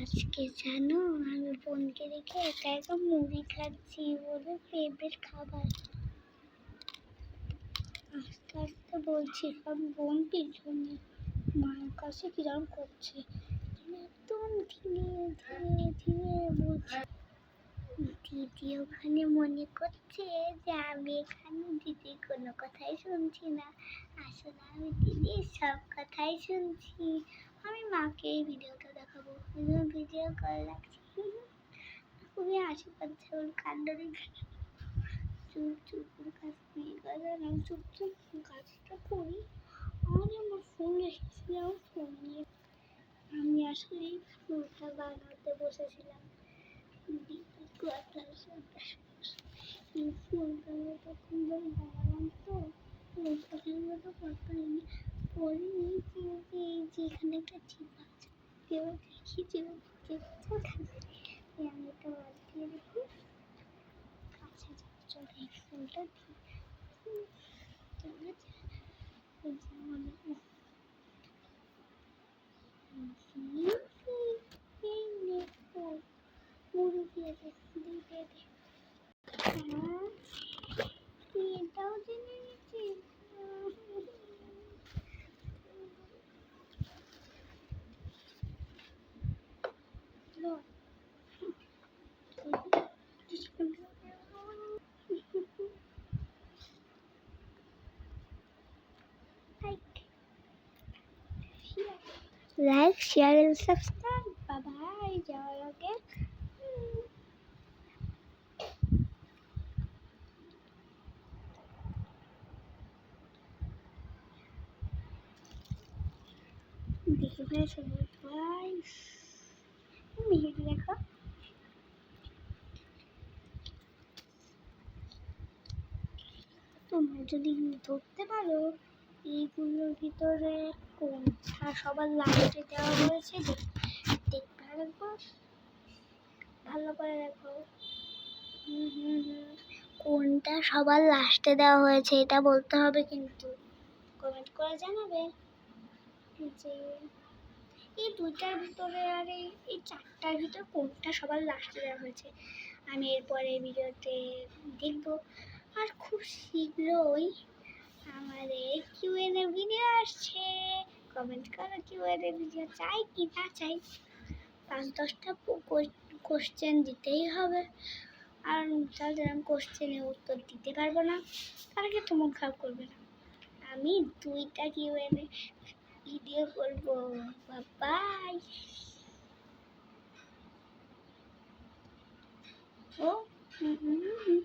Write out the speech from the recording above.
আজকে জানো, আমি বোনকে রেখে একা একা মুড়ি খাচ্ছি বলে ফেভারিট খাবার। আস্তে আস্তে বলছি কারণ বোন পিছনে মায়ের কাছে কিরম করছে? আমি একদম ধীরে ধীরে ধীরে বলছি, দিদি ওখানে মনে করছে যে আমি এখানে দিদির কোনো কথাই শুনছি না। আসলে আমি দিদির সব কথাই শুনছি। আমি মাকে এই ভিডিওটা জন্য ভিডিও কল রাখছি খুবই হাসি পাচ্ছে ওর কাণ্ড দেখে। চুপ চুপ করে কাজ নিয়ে গেল আমি চুপ চুপ কাজটা করি। আমি আমার ফোন এসেছিলাম ফোন নিয়ে। আমি আসলে ফুলটা বানাতে বসেছিলাম। আমি তখন বানালাম তো। ওই কথাগুলো তো কথাইনি পরে এই যে এই যে এখানে একটা চিপ আছে থাকে আমি একটা বালতি দেখি। আচ্ছা চলো এই ফুলটা দিই ঠিক আছে এই যে আমাদের এই নে ফুল মুড়ি দিয়ে দে দিয়ে দিয়ে দে হ্যাঁ তুই এটাও জেনে নিচ্ছিস Look. Like, share, and subscribe. Bye bye. Y'all okay? দেখে ফেলেছে মিহিটি দেখো তোমরা যদি ধরতে পারো এইগুলোর ভিতরে কোনটা সবার লাস্টে দেওয়া হয়েছে। দেখ- দেখবে একবার ভালো করে দেখো। হুম হুম হুম। কোনটা সবার লাস্টে দেওয়া হয়েছে এটা বলতে হবে কিন্তু। কমেন্ট করে জানাবে। যে এই দুইটার ভিতরে আর এই এই চারটার ভিতর কোনটা সবার লাস্টে দেওয়া হয়েছে। আমি এরপরে ভিডিওতে দেখব। আর খুব শীঘ্রই আসছে। কমেন্ট করো এন এ ভিডিও চাই, কি না চাই। পাঁচ দশটা কোশ্চেন দিতেই হবে। আর তাদের আমি কোশ্চেনের উত্তর দিতে পারব না। তার আগে তো মন খারাপ করবে না। আমি দুইটা কি এন ভিডিও করব? বাই ও হুম হুম।